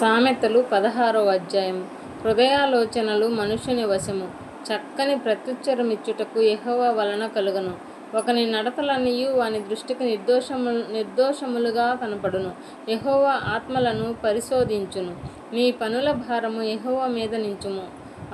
సామెతలు పదహారో అధ్యాయం. హృదయాలోచనలు మనుషుని వశము. చక్కని ప్రత్యుచ్చరమిచ్చుటకు ఎహవ వలన కలుగను. ఒకని నడతలన్నీయు వాని దృష్టికి నిర్దోషము నిర్దోషములుగా కనపడును. ఎహోవ ఆత్మలను పరిశోధించును. నీ పనుల భారము ఎహోవ మీద నించుము.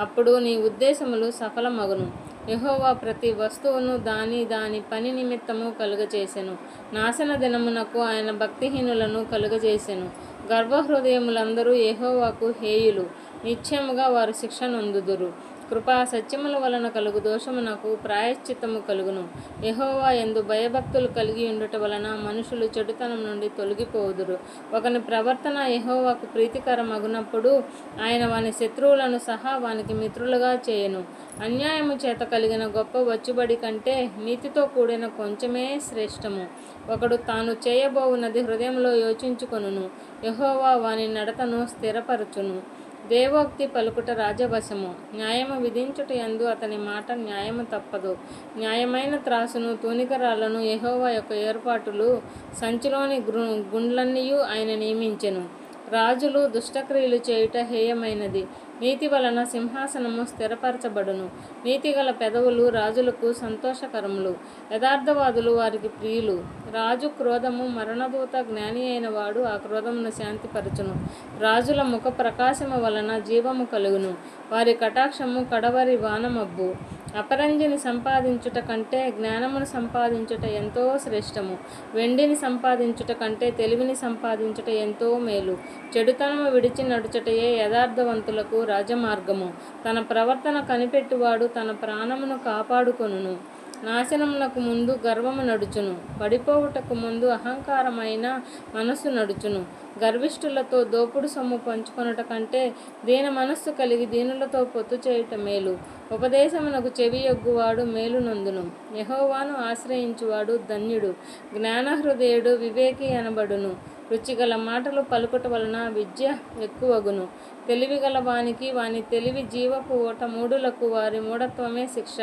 అప్పుడు నీ ఉద్దేశములు సఫలమగును. యెహోవా ప్రతి వస్తువును దాని దాని పని నిమిత్తము కలుగచేసెను. నాశన దినమునకు ఆయన భక్తిహీనులను కలుగజేసెను గర్భహృదయములందరూ ఏహోవాకు హేయులు. నిశ్చయముగా వారు శిక్ష నొందుదురు. కృపా సత్యముల వలన కలుగు దోషమునకు ప్రాయశ్చిత్తము కలుగును. ఎహోవా ఎందు భయభక్తులు కలిగి ఉండుట వలన మనుషులు చెడుతనం నుండి తొలగిపోదురు. ఒకని ప్రవర్తన యెహోవాకు ప్రీతికరమగునప్పుడు ఆయన వాని శత్రువులను సహా వానికి మిత్రులుగా చేయను. అన్యాయము చేత కలిగిన గొప్ప వచ్చుబడి కంటే నీతితో కూడిన కొంచెమే శ్రేష్టము. ఒకడు తాను చేయబోవున్నది హృదయంలో యోచించుకొనును. యహోవా వాని నడతను స్థిరపరచును. దేవోక్తి పలుకుట రాజవశము. న్యాయము విధించుట ఎందు అతని మాట న్యాయము తప్పదు. న్యాయమైన త్రాసును తూనికరాలను యహోవా యొక్క ఏర్పాటులు సంచిలోని గృ గుండ్లన్నీయు ఆయన నియమించెను. రాజులు దుష్టక్రియలు చేయుట హేయమైనది. నీతి వలన సింహాసనము స్థిరపరచబడును. నీతిగల పెదవులు రాజులకు సంతోషకరములు. యథార్థవాదులు వారికి ప్రియులు. రాజు క్రోధము మరణదూత జ్ఞాని అయిన వాడు ఆ క్రోధమును శాంతిపరచును. రాజుల ముఖ ప్రకాశము వలన జీవము కలుగును. వారి కటాక్షము కడవరి వానమబ్బు. అపరంజిని సంపాదించుట కంటే జ్ఞానమును సంపాదించుట ఎంతో శ్రేష్టము. వెండిని సంపాదించుట కంటే తెలివిని సంపాదించుట ఎంతో మేలు. చెడుతనము విడిచి నడుచుటయే యథార్థవంతులకు రాజమార్గము. తన ప్రవర్తన కనిపెట్టువాడు తన ప్రాణమును కాపాడుకొనును. నాశనమునకు ముందు గర్వము నడుచును. పడిపోవుటకు ముందు అహంకారమైన మనస్సు నడుచును. గర్విష్ఠులతో దోపుడు సొమ్ము పంచుకొనుట కంటే దీన మనస్సు కలిగి దీనులతో పొత్తు చేయుట మేలు. ఉపదేశమునకు చెవి మేలునందును మేలు నందును. యహోవాను ఆశ్రయించువాడు ధన్యుడు. జ్ఞానహృదయుడు వివేకి అనబడును. రుచిగల మాటలు పలుకుట వలన విద్య ఎక్కువగును. తెలివిగల వానికి వాని తెలివి జీవపు ఓట మూడులకు వారి మూఢత్వమే శిక్ష.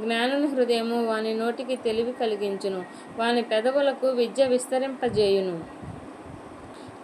జ్ఞానుని హృదయము వాని నోటికి తెలివి కలిగించును. వాని పెదవులకు విద్య విస్తరింపజేయును.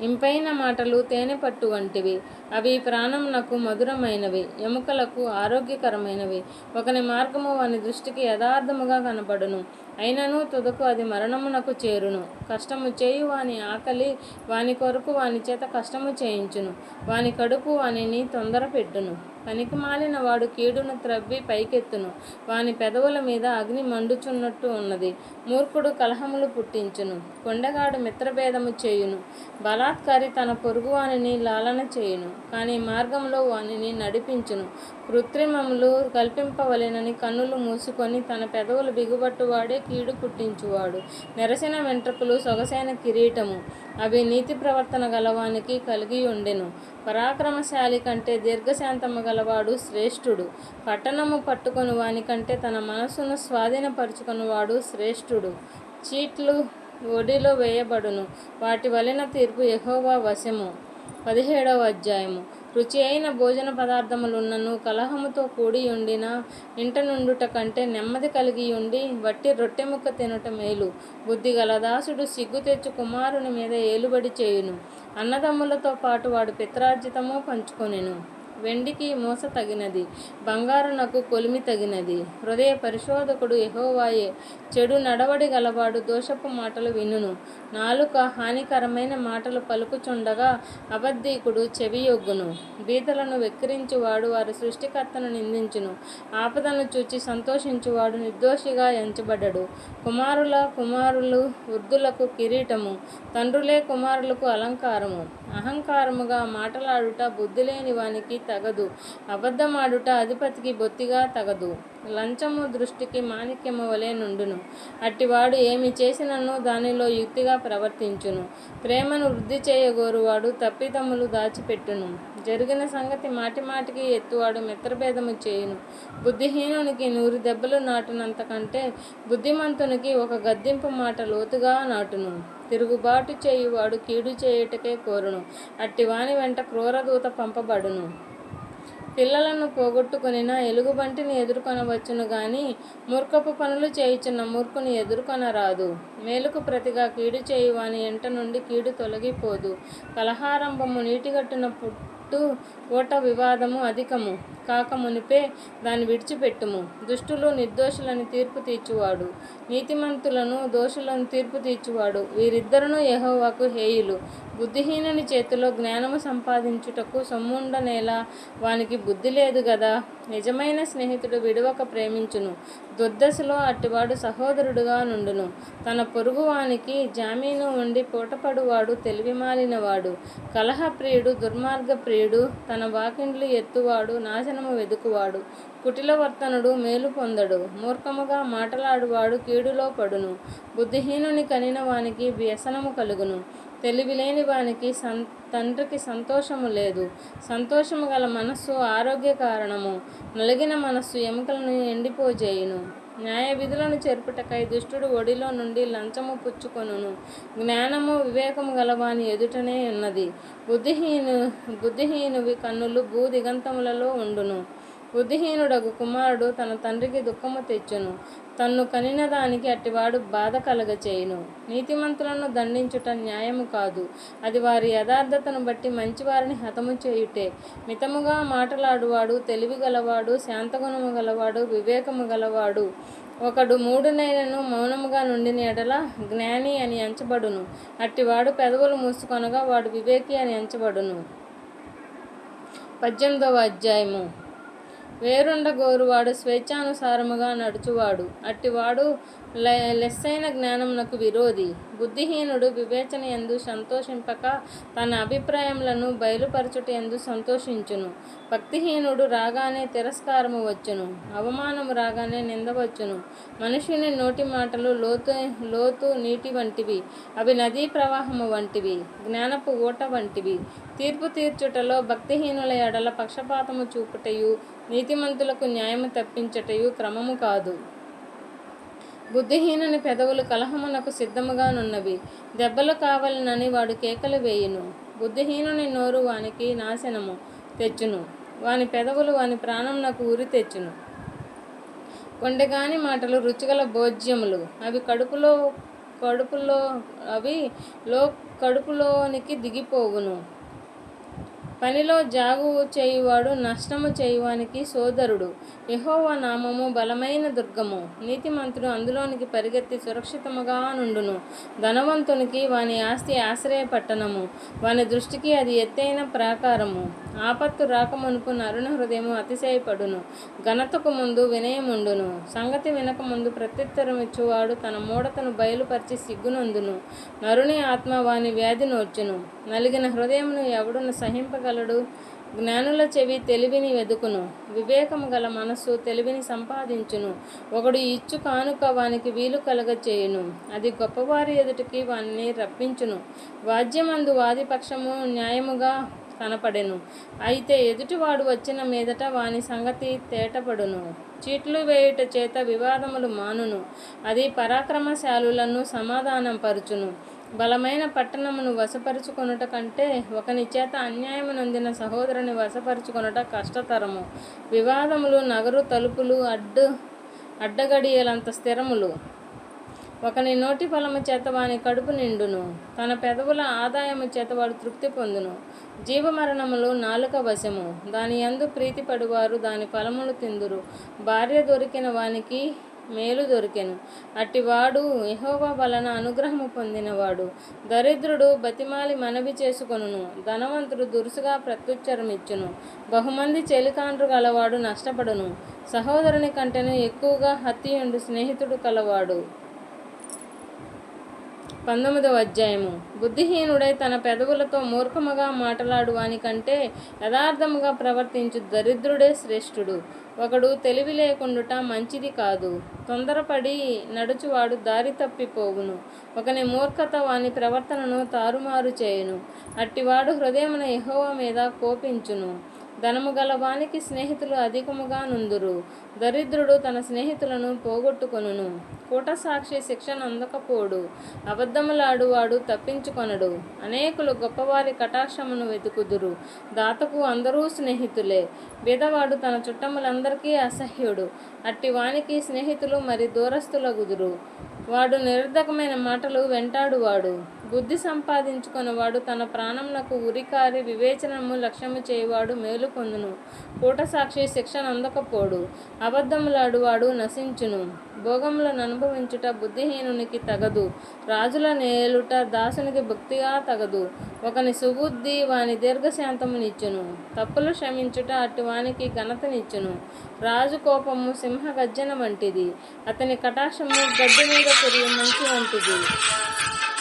ఇంపైన మాటలు తేనెపట్టు వంటివి. అవి ప్రాణమునకు మధురమైనవి ఎముకలకు ఆరోగ్యకరమైనవి. ఒకని మార్గము వాని దృష్టికి యథార్థముగా కనపడును అయినను తుదకు అది మరణమునకు చేరును. కష్టము చేయు వాని ఆకలి వాని కొరకు వాని చేత కష్టము చేయించును. వాని కడుపు వానిని తొందర పెట్టును పనికి మాలిన వాడు కీడును త్రవ్వి పైకెత్తును. వాని పెదవుల మీద అగ్ని మండుచున్నట్టు ఉన్నది. మూర్ఖుడు కలహములు పుట్టించును. కొండగాడు మిత్రభేదము చేయును. బలాత్కారి తన పొరుగువానిని లాలన చేయును. కానీ మార్గంలో వానిని నడిపించును. కృత్రిమములు కల్పింపవలెనని కన్నులు మూసుకొని తన పెదవులు బిగుబట్టువాడే కీడు పుట్టించువాడు. నెరసిన వెంట్రుకలు సొగసైన కిరీటము. అవి నీతి ప్రవర్తన గలవానికి కలిగి ఉండెను. పరాక్రమశాలి కంటే దీర్ఘశాంతము గలవాడు శ్రేష్ఠుడు. పట్టణము పట్టుకొని వానికంటే తన మనస్సును స్వాధీనపరుచుకునివాడు శ్రేష్ఠుడు. చీట్లు ఒడిలో వేయబడును. వాటి వలన తీర్పు ఎహోవా వశము. పదిహేడవ అధ్యాయము. రుచి అయిన భోజన పదార్థములున్నను కలహముతో కూడి ఉండిన ఇంట నుండుట కంటే నెమ్మది కలిగి ఉండి వట్టి రొట్టె ముక్క తినుట మేలు. బుద్ధి గల దాసుడు సిగ్గు తెచ్చు కుమారుని మీద ఏలుబడి చేయును. అన్నదమ్ములతో పాటు వాడు పిత్రార్జితము పంచుకొనెను. వెండికి మోస తగినది బంగారునకు కొలిమి తగినది. హృదయ పరిశోధకుడు ఎహోవాయే చెడు నడవడి గలవాడు దోషపు మాటలు వినును. నాలుక హానికరమైన మాటలు పలుకుచుండగా అబద్ధీకుడు చెవియొగ్గును. బీదలను వెక్కిరించువాడు వారి సృష్టికర్తను నిందించును. ఆపదను చూచి సంతోషించువాడు నిర్దోషిగా ఎంచబడ్డడు. కుమారుల కుమారులు వృద్ధులకు కిరీటము తండ్రులే కుమారులకు అలంకారము. అహంకారముగా మాటలాడుట బుద్ధి లేని వానికి తగదు అబద్ధమాడుట అధిపతికి బొత్తిగా తగదు. లంచము దృష్టికి మాణిక్యము వలె నుండును. అట్టివాడు ఏమి చేసినను దానిలో యుక్తిగా ప్రవర్తించును. ప్రేమను వృద్ధి చేయగోరువాడు తప్పిదమ్ములు దాచిపెట్టును. జరిగిన సంగతి మాటి మాటికి ఎత్తువాడు మిత్రభేదము చేయును. బుద్ధిహీనునికి నూరు దెబ్బలు నాటునంతకంటే బుద్ధిమంతునికి ఒక గద్దింపు మాట లోతుగా నాటును. తిరుగుబాటు చేయువాడు కీడు చేయుటకే కోరును. అట్టివాని వెంట క్రూరదూత పంపబడును. పిల్లలను పోగొట్టుకునిన ఎలుగుబంటిని ఎదుర్కొనవచ్చును గాని మూర్ఖపు పనులు చేయుచున్న మూర్ఖుని ఎదుర్కొనరాదు. మేలుకు ప్రతిగా కీడు చేయు వాని ఎంట నుండి కీడు తొలగిపోదు. కలహారంభము నీటిగట్టున పుట్టు ఓట వివాదము అధికము. కాక మునిపే దాన్ని విడిచిపెట్టుము. దుష్టులు నిర్దోషులని తీర్పు తీర్చువాడు. నీతిమంతులను దోషులను తీర్పు తీర్చువాడు. వీరిద్దరును యహోవాకు హేయులు. బుద్ధిహీనుని చేతిలో జ్ఞానము సంపాదించుటకు సొమ్ముండనేలా వానికి బుద్ధి లేదు గదా. నిజమైన స్నేహితుడు విడవక ప్రేమించును. దుర్దశలో అట్టివాడు సహోదరుడుగా నుండును. తన పొరుగువానికి జామీను ఉండి పూటపడువాడు తెలివిమాలినవాడు. కలహప్రియుడు దుర్మార్గప్రియుడు తన వాకిండ్లు ఎత్తువాడు నాశనము వెదుకువాడు. కుటిలవర్తనుడు మేలు పొందడు. మూర్ఖముగా మాటలాడువాడు కీడులో పడును. బుద్ధిహీనుని కనిన వానికి వ్యసనము కలుగును. తెలివిలేని వానికి సం తండ్రికి సంతోషము లేదు. సంతోషము గల మనస్సు ఆరోగ్య కారణము. నలిగిన మనస్సు ఎముకలను ఎండిపోజేయును. న్యాయ విధులను చేర్పుటకై దుష్టుడు ఒడిలో నుండి లంచము పుచ్చుకొనును. జ్ఞానము వివేకము గలవాని ఎదుటనే ఉన్నది. బుద్ధిహీను బుద్ధిహీనువి కన్నులు భూ దిగంతములలో ఉండును. బుద్ధిహీనుడగు కుమారుడు తన తండ్రికి దుఃఖము తెచ్చును. తన్ను కనిన దానికి అట్టివాడు బాధ కలగచేయును. నీతిమంతులను దండించుట న్యాయము కాదు. అది వారి యథార్థతను బట్టి మంచివారిని హతము చేయుటే. మితముగా మాటలాడువాడు తెలివి గలవాడు శాంతగుణము గలవాడు వివేకము గలవాడు. ఒకడు మూడు నెలలను మౌనముగా నుండిన ఎడల జ్ఞాని అని ఎంచబడును. అట్టివాడు పెదవులు మూసుకొనగా వాడు వివేకి అని ఎంచబడును. పద్దెనిమిదవ అధ్యాయము. వేరుండగోరువాడు స్వేచ్ఛానుసారముగా నడుచువాడు. అట్టివాడు లె లెస్సైన జ్ఞానమునకు విరోధి. బుద్ధిహీనుడు వివేచన ఎందు సంతోషింపక తన అభిప్రాయములను బయలుపరచుట ఎందు సంతోషించును. భక్తిహీనుడు రాగానే తిరస్కారము వచ్చును. అవమానము రాగానే నిందవచ్చును మనుషుని నోటి మాటలు లోతు లోతు నీటి వంటివి. అవి నదీ ప్రవాహము వంటివి. జ్ఞానపు ఊట వంటివి. తీర్పు తీర్చుటలో భక్తిహీనుల ఎడల పక్షపాతము చూపుటయు నీతిమంతులకు న్యాయము తప్పించటయు క్రమము కాదు. బుద్ధిహీనుని పెదవులు కలహమునకు సిద్ధముగానున్నవి. దెబ్బలు కావాలనని వాడు కేకలు వేయును. బుద్ధిహీనుని నోరు వానికి నాశనము తెచ్చును. వాని పెదవులు వాని ప్రాణమునకు ఉరి తెచ్చును. కొండగాని మాటలు రుచిగల భోజ్యములు. అవి కడుపులో కడుపులో అవి లో కడుపులోనికి దిగిపోవును. పనిలో జాగు చేయువాడు నష్టము చేయువానికి సోదరుడు. యెహోవా నామము బలమైన దుర్గము. నీతిమంతుడు అందులోనికి పరిగెత్తి సురక్షితముగా నుండును. ధనవంతునికి వాని ఆస్తి ఆశ్రయ పట్టణము వాని దృష్టికి అది ఎత్తైన ప్రాకారము. ఆపత్తు రాకమునుపు నరుణ హృదయము అతిశయపడును. ఘనతకు ముందు వినయముండును. సంగతి వినక ముందు ప్రత్యుత్తరం ఇచ్చువాడు తన మూడతను బయలుపరిచి సిగ్గునందును. నరుని ఆత్మ వాని వ్యాధి నోర్చును నలిగిన హృదయమును ఎవడును సహింపగలడు జ్ఞానుల చెవి తెలివిని వెదుకును. వివేకము గల మనస్సు తెలివిని సంపాదించును. ఒకడు ఇచ్చు కానుక వానికి వీలు కలగచేయును. అది గొప్పవారి ఎదుటికి వానిని రప్పించును. వాద్యమందు వాదిపక్షము న్యాయముగా కనపడెను. అయితే ఎదుటివాడు వచ్చిన మీదట వాని సంగతి తేటపడును. చీట్లు వేయుట చేత వివాదములు మానును. అది పరాక్రమశాలులను సమాధానం పరుచును. బలమైన పట్టణమును వశపరుచుకొనుట కంటే ఒకని చేత అన్యాయము నొందిన సహోదరుని వశపరుచుకొనుట కష్టతరము. వివాదములు నగరు తలుపులు అడ్డు అడ్డగడియలంత స్థిరములు. ఒకని నోటి ఫలము చేత వాని కడుపు నిండును. తన పెదవుల ఆదాయము చేత వాడు తృప్తి పొందును. జీవమరణములు నాలుక వశము. దాని యందు ప్రీతిపడువారు దాని ఫలములు తిందురు. భార్య దొరికిన వానికి మేలు దొరికెను. అట్టివాడు యహోవా వలన అనుగ్రహము పొందినవాడు. దరిద్రుడు బతిమాలి మనవి చేసుకొనును. ధనవంతుడు దురుసుగా ప్రత్యుచ్చరమిచ్చును. బహుమంది చెలికాండ్రు గలవాడు నష్టపడును. సహోదరుని కంటెను ఎక్కువగా హత్యయుండు స్నేహితుడు కలవాడు. పంతొమ్మిదవ అధ్యాయము. బుద్ధిహీనుడై తన పెదవులతో మూర్ఖముగా మాటలాడు కంటే యథార్థముగా ప్రవర్తించు దరిద్రుడే శ్రేష్ఠుడు. ఒకడు తెలివి లేకుండుట మంచిది కాదు. తొందరపడి నడుచువాడు దారి తప్పిపోవును. ఒకని మూర్ఖత వాని ప్రవర్తనను తారుమారు చేయును. అట్టివాడు హృదయమున ఎహోవ మీద కోపించును. ధనము గలవానికి స్నేహితులు అధికముగా నుందురు. దరిద్రుడు తన స్నేహితులను పోగొట్టుకొనును. కూటసాక్షి శిక్షణ అందకపోడు అబద్ధములాడువాడు తప్పించుకొనడు. అనేకులు గొప్పవారి కటాక్షమును వెతుకుదురు. దాతకు అందరూ స్నేహితులే. బీదవాడు తన చుట్టములందరికీ అసహ్యుడు. అట్టి వానికి స్నేహితులు మరి దూరస్తులగుదురు వాడు నిరర్ధకమైన మాటలు వెంటాడువాడు బుద్ధి సంపాదించుకున్నవాడు తన ప్రాణమునకు ఉరికారి వివేచనము లక్ష్యము చేయవాడు మేలు పొందును. కూటసాక్షి శిక్షణ అందకపోడు అబద్ధములాడువాడు నశించును. భోగములను అనుభవించుట బుద్ధిహీనునికి తగదు. రాజుల నేలుట దాసునికి భక్తిగా తగదు. ఒకని సుబుద్ధి వాని దీర్ఘశాంతమునిచ్చును తప్పులు క్షమించుట అట్టి వానికి ఘనతనిచ్చును రాజు కోపము సింహ గర్జన వంటిది. అతని కటాక్షము గడ్డి మీద what the Roman wanted to do.